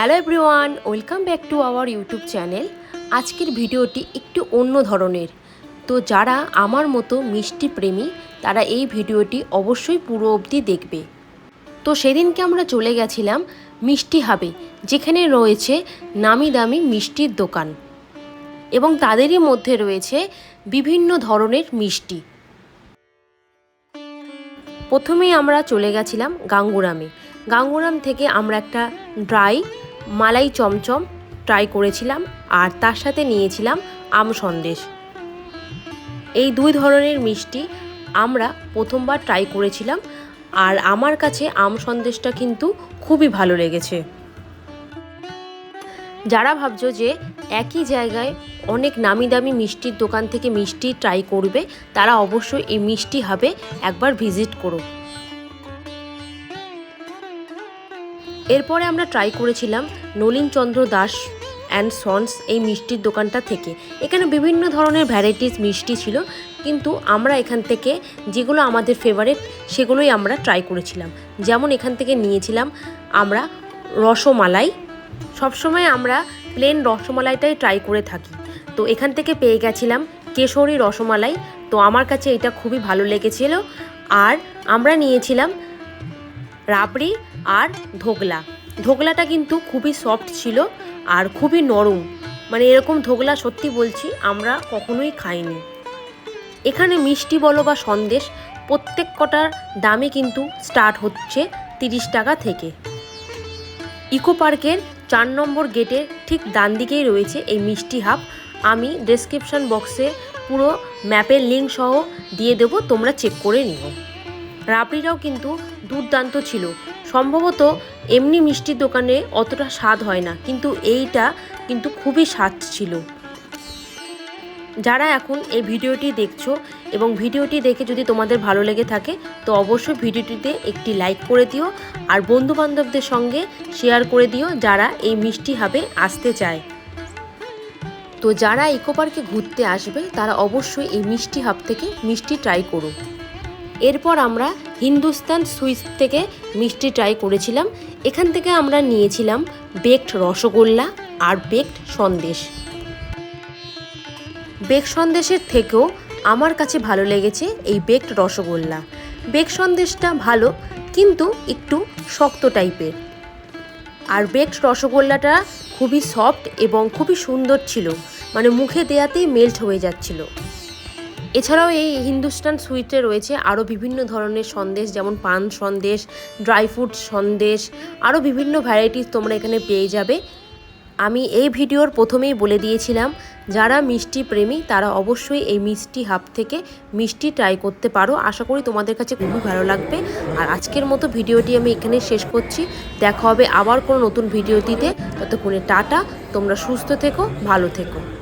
Hello everyone, welcome back to our YouTube channel. আজকের ভিডিওটি একটু অন্য ধরনের। তো যারা আমার মতো মিষ্টি প্রেমী, তারা এই ভিডিওটি অবশ্যই পুরো অবধি দেখবে। তো সেদিনকে আমরা চলে গেছিলাম মিষ্টি হাবে, যেখানে রয়েছে নামি দামি মিষ্টির দোকান। এবং তাদেরই মধ্যে রয়েছে বিভিন্ন ধরনের মিষ্টি। প্রথমেই আমরা চলে গেছিলাম গাঙ্গুরামে। গাঙ্গুরাম থেকে আমরা একটা ড্রাই মালাই চমচম ট্রাই করেছিলাম আর তার সাথে নিয়েছিলাম আম সন্দেশ। এই দুই ধরনের মিষ্টি আমরা প্রথমবার ট্রাই করেছিলাম আর আমার কাছে আম সন্দেশটা কিন্তু খুবই ভালো লেগেছে। যারা ভাবছ যে একই জায়গায় অনেক নামি দামি মিষ্টির দোকান থেকে মিষ্টি ট্রাই করবে, তারা অবশ্যই এই মিষ্টি হাবে একবার ভিজিট করো। এরপরে আমরা ট্রাই করেছিলাম নলিন চন্দ্র দাস অ্যান্ড সন্স এই মিষ্টির দোকানটা থেকে। এখানে বিভিন্ন ধরনের ভ্যারাইটিস মিষ্টি ছিল, কিন্তু আমরা এখান থেকে যেগুলো আমাদের ফেভারিট সেগুলোই আমরা ট্রাই করেছিলাম। যেমন এখান থেকে নিয়েছিলাম আমরা রসমালাই। সবসময় আমরা প্লেন রসমালাইটাই ট্রাই করে থাকি। তো এখান থেকে পেয়ে গেছিলাম কেশরী রসমালাই। তো আমার কাছে এটা খুবই ভালো লেগেছিল। আর আমরা নিয়েছিলাম রাবড়ি আর ধোকলা। ধোকলাটা কিন্তু খুবই সফট ছিল আর খুবই নরম। মানে এরকম ধোকলা সত্যি বলছি আমরা কখনোই খাইনি। এখানে মিষ্টি বলো বা সন্দেশ, প্রত্যেক কটার দামে কিন্তু স্টার্ট হচ্ছে তিরিশ টাকা থেকে। ইকো পার্কের চার নম্বর গেটের ঠিক ডান দিকেই রয়েছে এই মিষ্টি হাব। আমি ডেসক্রিপশন বক্সে পুরো ম্যাপের লিঙ্ক সহ দিয়ে দেবো, তোমরা চেক করে নিও। রাবড়িটাও কিন্তু দুর্দান্ত ছিল। সম্ভবত এমনি মিষ্টির দোকানে অতটা স্বাদ হয় না, কিন্তু এইটা কিন্তু খুবই স্বাদ ছিল। যারা এখন এই ভিডিওটি দেখছ এবং ভিডিওটি দেখে যদি তোমাদের ভালো লেগে থাকে, তো অবশ্যই ভিডিওটিতে একটি লাইক করে দিও আর বন্ধু বান্ধবদের সঙ্গে শেয়ার করে দিও যারা এই মিষ্টি হাবে আসতে চায়। তো যারা ইকো পার্কে ঘুরতে আসবে, তারা অবশ্যই এই মিষ্টি হাব থেকে মিষ্টি ট্রাই করো। এরপর আমরা হিন্দুস্তান সুইস থেকে মিষ্টি ট্রাই করেছিলাম। এখান থেকে আমরা নিয়েছিলাম বেকড রসগোল্লা আর বেকড সন্দেশ। বেক সন্দেশের থেকেও আমার কাছে ভালো লেগেছে এই বেকড রসগোল্লা। বেক সন্দেশটা ভালো, কিন্তু একটু শক্ত টাইপের আর বেকড রসগোল্লাটা খুবই সফট এবং খুবই সুন্দর ছিল। মানে মুখে দেয়াতেই মেল্ট হয়ে যাচ্ছিল। এছাড়াও এই হিন্দুস্তান সুইটে রয়েছে আরও বিভিন্ন ধরনের সন্দেশ, যেমন পান সন্দেশ ড্রাই ফ্রুট সন্দেশ আরও বিভিন্ন ভ্যারাইটিস তোমরা এখানে পেয়ে যাবে। আমি এই ভিডিওর প্রথমেই বলে দিয়েছিলাম, যারা মিষ্টি প্রেমী, তারা অবশ্যই এই মিষ্টি হাব থেকে মিষ্টি ট্রাই করতে পারো। আশা করি তোমাদের কাছে খুবই ভালো লাগবে। আর আজকের মতো ভিডিওটি আমি এখানে শেষ করছি। দেখা হবে আবার কোনো নতুন ভিডিওটিতে। ততক্ষণে টাটা, তোমরা সুস্থ থেকো, ভালো থেকো।